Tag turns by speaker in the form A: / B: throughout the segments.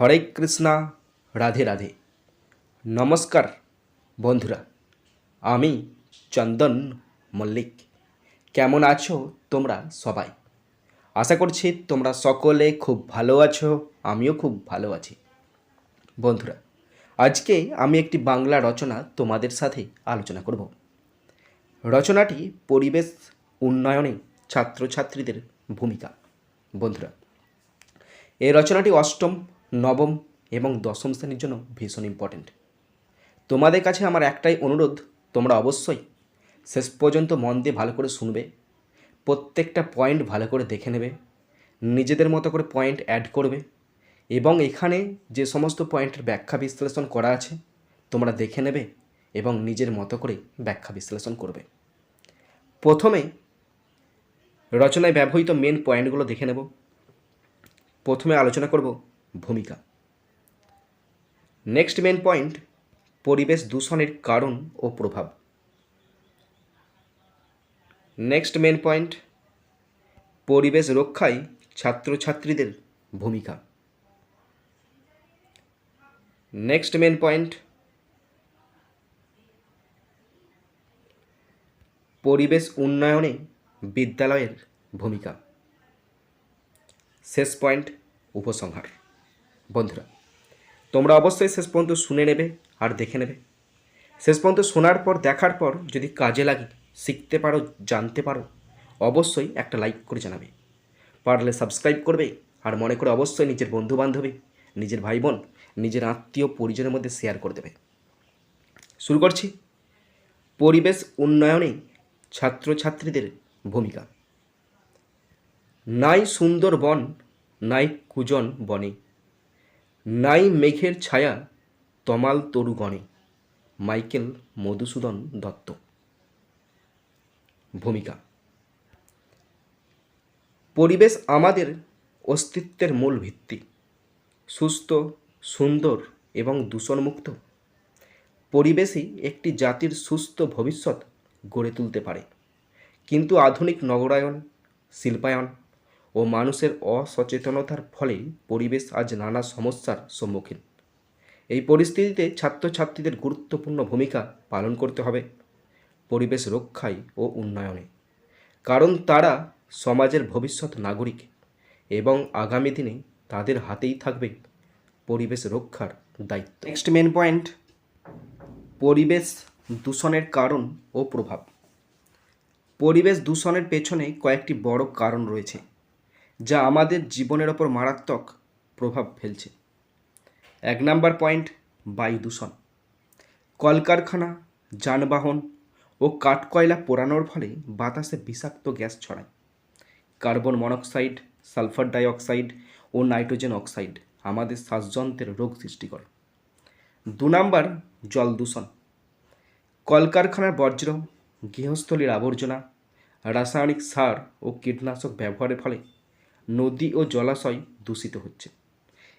A: হরে কৃষ্ণা, রাধে রাধে। নমস্কার বন্ধুরা, আমি চন্দন মল্লিক। কেমন আছো তোমরা সবাই? আশা করছি তোমরা সকলে খুব ভালো আছো, আমিও খুব ভালো আছি। বন্ধুরা, আজকে আমি একটি বাংলা রচনা তোমাদের সাথে আলোচনা করব। রচনাটি পরিবেশ উন্নয়নে ছাত্রছাত্রীদের ভূমিকা। বন্ধুরা এই রচনাটি অষ্টম নবম এবং দশম শ্রেণির জন্য ভীষণ ইম্পর্ট্যান্ট তোমাদের কাছে আমার একটাই অনুরোধ, তোমরা অবশ্যই শেষ পর্যন্ত মন দিয়ে ভালো করে শুনবে, প্রত্যেকটা পয়েন্ট ভালো করে দেখে নেবে, নিজেদের মতো করে পয়েন্ট অ্যাড করবে এবং এখানে যে সমস্ত পয়েন্টের ব্যাখ্যা বিশ্লেষণ করা আছে, তোমরা দেখে নেবে এবং নিজের মতো করে ব্যাখ্যা বিশ্লেষণ করবে। প্রথমে রচনায় ব্যবহৃত মেন পয়েন্টগুলো দেখে নেব। প্রথমে আলোচনা করব ভূমিকা। নেক্সট মেন পয়েন্ট পরিবেশ দূষণের কারণ ও প্রভাব। নেক্সট মেন পয়েন্ট পরিবেশ রক্ষায় ছাত্রছাত্রীদের ভূমিকা। নেক্সট মেন পয়েন্ট পরিবেশ উন্নয়নে বিদ্যালয়ের ভূমিকা। শেষ পয়েন্ট উপসংহার। বন্ধুরা, তোমরা অবশ্যই শেষ পর্যন্ত শুনে নেবে আর দেখে নেবে। শেষ পর্যন্ত শোনার পর, দেখার পর যদি কাজে লাগে, শিখতে পারো, জানতে পারো, অবশ্যই একটা লাইক করে জানাবে। পারলে সাবস্ক্রাইব করবে আর মনে করে অবশ্যই নিজের বন্ধু বান্ধবী নিজের ভাই বোন নিজের আত্মীয় পরিজনের মধ্যে শেয়ার করে দেবে। শুরু করছি। পরিবেশ উন্নয়নে ছাত্রছাত্রীদের ভূমিকা। নাই সুন্দর বন নাই কুজন বনে। নাই মেঘের ছায়া তমাল তরুগণে। মাইকেল মধুসূদন দত্ত। ভূমিকা। পরিবেশ আমাদের অস্তিত্বের মূল ভিত্তি। সুস্থ, সুন্দর এবং দূষণমুক্ত। পরিবেশই একটি জাতির সুস্থ ভবিষ্যৎ গড়ে তুলতে পারে। কিন্তু আধুনিক নগরায়ন, শিল্পায়ন ও মানুষের অসচেতনতার ফলে পরিবেশ আজ নানা সমস্যার সম্মুখীন। এই পরিস্থিতিতে ছাত্রছাত্রীদের গুরুত্বপূর্ণ ভূমিকা পালন করতে হবে পরিবেশ রক্ষায় ও উন্নয়নে। কারণ তারা সমাজের ভবিষ্যৎ নাগরিক এবং আগামী দিনে তাদের হাতেই থাকবে পরিবেশ রক্ষার দায়িত্ব। নেক্সট মেন পয়েন্ট পরিবেশ দূষণের কারণ ও প্রভাব। পরিবেশ দূষণের পেছনে কয়েকটি বড় কারণ রয়েছে। যা আমাদের জীবনের ওপর মারাত্মক প্রভাব ফেলছে। এক নাম্বার পয়েন্ট, বায়ু দূষণ। কলকারখানা, যানবাহন ও কাঠকয়লা পোড়ানোর ফলে বাতাসে বিষাক্ত গ্যাস ছড়ায়। কার্বন মনোক্সাইড, সালফার ডাইঅক্সাইড ও নাইট্রোজেন অক্সাইড আমাদের শ্বাসযন্ত্রের রোগ সৃষ্টি করে। দু নাম্বার, জল দূষণ। কলকারখানার বর্জ্য, গৃহস্থলীর আবর্জনা, রাসায়নিক সার ও কীটনাশক ব্যবহারের ফলে নদী ও জলাশয় দূষিত হচ্ছে।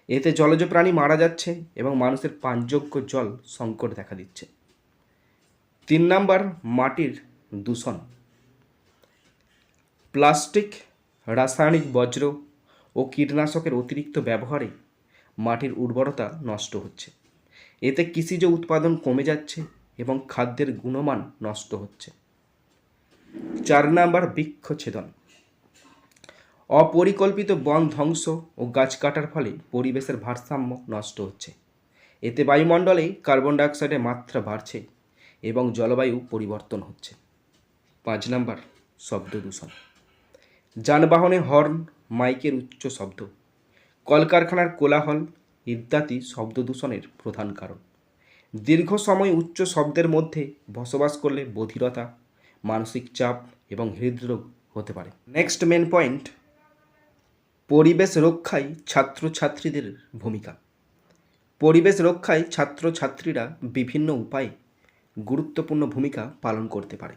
A: এতে জলজ প্রাণী মারা যাচ্ছে এবং মানুষের পানযোগ্য জল সংকট দেখা দিচ্ছে। তিন নাম্বার, মাটির দূষণ। প্লাস্টিক, রাসায়নিক বজ্র ও কীটনাশকের অতিরিক্ত ব্যবহারে মাটির উর্বরতা নষ্ট হচ্ছে। এতে কৃষিজ উৎপাদন কমে যাচ্ছে এবং খাদ্যের গুণমান নষ্ট হচ্ছে। চার নাম্বার, বৃক্ষছেদন। অপরিকল্পিত বন ধ্বংস ও গাছ কাটার ফলে পরিবেশের ভারসাম্য নষ্ট হচ্ছে। এতে বায়ুমণ্ডলে কার্বন ডাইঅক্সাইডের মাত্রা বাড়ছে এবং জলবায়ু পরিবর্তন হচ্ছে। পাঁচ নাম্বার, শব্দ দূষণ। যানবাহনে হর্ন, মাইকের উচ্চ শব্দ। কলকারখানার কোলাহল ইত্যাদি শব্দ দূষণের প্রধান কারণ। দীর্ঘ সময় উচ্চ শব্দের মধ্যে বসবাস করলে বধিরতা, মানসিক চাপ এবং হৃদরোগ হতে পারে। নেক্সট মেন পয়েন্ট পরিবেশ রক্ষায় ছাত্রছাত্রীদের ভূমিকা। পরিবেশ রক্ষায় ছাত্রছাত্রীরা বিভিন্ন উপায়ে গুরুত্বপূর্ণ ভূমিকা পালন করতে পারে।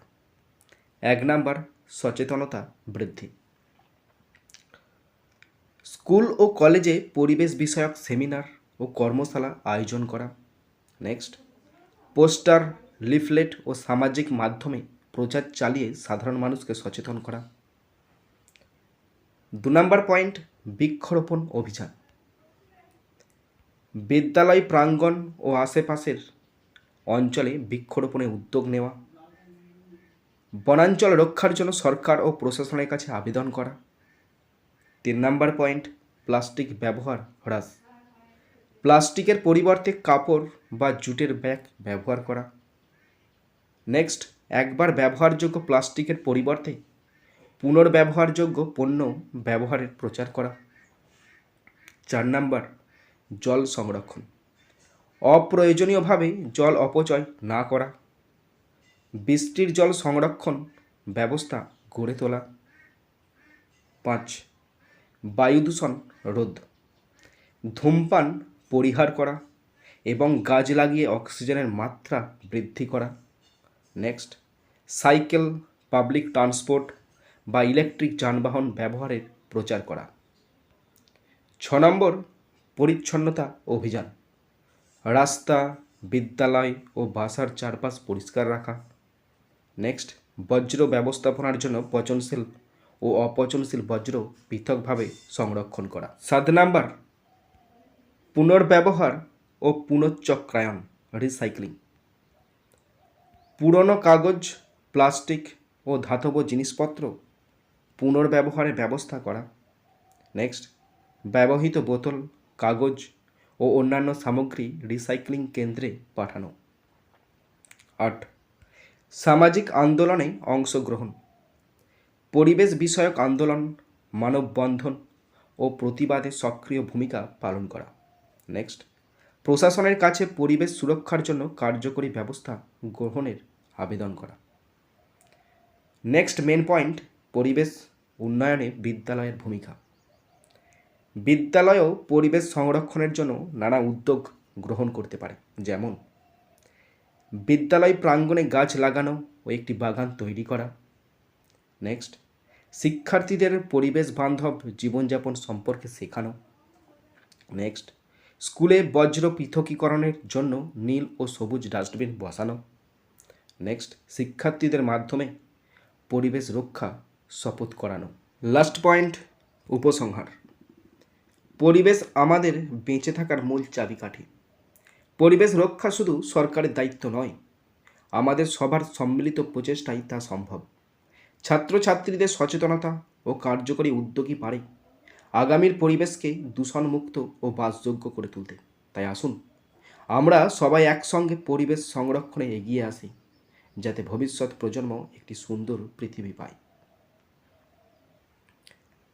A: এক নাম্বার, সচেতনতা বৃদ্ধি। স্কুল ও কলেজে পরিবেশ বিষয়ক সেমিনার ও কর্মশালা আয়োজন করা। নেক্সট, পোস্টার, লিফলেট ও সামাজিক মাধ্যমে প্রচার চালিয়ে সাধারণ মানুষকে সচেতন করা। দু নম্বর পয়েন্ট, বৃক্ষরোপণ অভিযান। বিদ্যালয় প্রাঙ্গণ ও আশেপাশের অঞ্চলে বৃক্ষরোপণে উদ্যোগ নেওয়া, বনাঞ্চল রক্ষার জন্য সরকার ও প্রশাসনের কাছে আবেদন করা। তিন নম্বর পয়েন্ট, প্লাস্টিক ব্যবহার হ্রাস। প্লাস্টিকের পরিবর্তে কাপড় বা জুটের ব্যাগ ব্যবহার করা। নেক্সট, একবার ব্যবহারযোগ্য প্লাস্টিকের পরিবর্তে পুনর্ব্যবহারযোগ্য পণ্য ব্যবহারের প্রচার করা। চার নাম্বার, জল সংরক্ষণ। অপ্রয়োজনীয়ভাবে জল অপচয় না করা। বৃষ্টির জল সংরক্ষণ ব্যবস্থা গড়ে তোলা। পাঁচ, বায়ু দূষণ রোধ। ধূমপান পরিহার করা এবং গাছ লাগিয়ে অক্সিজেনের মাত্রা বৃদ্ধি করা। নেক্সট, সাইকেল, পাবলিক ট্রান্সপোর্ট বা ইলেকট্রিক যানবাহন ব্যবহারের প্রচার করা। ছ নম্বর, পরিচ্ছন্নতা অভিযান। রাস্তা, বিদ্যালয় ও বাসার চারপাশ পরিষ্কার রাখা। নেক্সট, বজ্র ব্যবস্থাপনার জন্য পচনশীল ও অপচনশীল বজ্র পৃথকভাবে সংরক্ষণ করা। সাত নাম্বার, পুনর্ব্যবহার ও পুনশ্চক্রায়ন রিসাইক্লিং। পুরনো কাগজ, প্লাস্টিক ও ধাতব জিনিসপত্র পুনর্ব্যবহারের ব্যবস্থা করা। নেক্সট ব্যবহৃত বোতল, কাগজ ও অন্যান্য সামগ্রী রিসাইক্লিং কেন্দ্রে পাঠানো। আট, সামাজিক আন্দোলনে অংশগ্রহণ। পরিবেশ বিষয়ক আন্দোলন, মানববন্ধন ও প্রতিবাদে সক্রিয় ভূমিকা পালন করা। নেক্সট প্রশাসনের কাছে পরিবেশ সুরক্ষার জন্য কার্যকরী ব্যবস্থা গ্রহণের আবেদন করা। নেক্সট মেন পয়েন্ট পরিবেশ উন্নয়নে বিদ্যালয়ের ভূমিকা। বিদ্যালয়ও পরিবেশ সংরক্ষণের জন্য নানা উদ্যোগ গ্রহণ করতে পারে। যেমন, বিদ্যালয় প্রাঙ্গণে গাছ লাগানো ও একটি বাগান তৈরি করা। নেক্সট, শিক্ষার্থীদের পরিবেশ বান্ধব জীবনযাপন সম্পর্কে শেখানো। নেক্সট, স্কুলে বজ্র পৃথকীকরণের জন্য নীল ও সবুজ ডাস্টবিন বসানো। নেক্সট, শিক্ষার্থীদের মাধ্যমে পরিবেশ রক্ষা শপথ করানো। লাস্ট পয়েন্ট উপসংহার। পরিবেশ আমাদের বেঁচে থাকার মূল চাবিকাঠি। পরিবেশ রক্ষা শুধু সরকারের দায়িত্ব নয়, আমাদের সবার সম্মিলিত প্রচেষ্টাই তা সম্ভব। ছাত্রছাত্রীদের সচেতনতা ও কার্যকরী উদ্যোগই পারে আগামীর পরিবেশকে দূষণমুক্ত ও বাসযোগ্য করে তুলতে। তাই আসুন, আমরা সবাই একসঙ্গে পরিবেশ সংরক্ষণে এগিয়ে আসি, যাতে ভবিষ্যৎ প্রজন্ম একটি সুন্দর পৃথিবী পায়।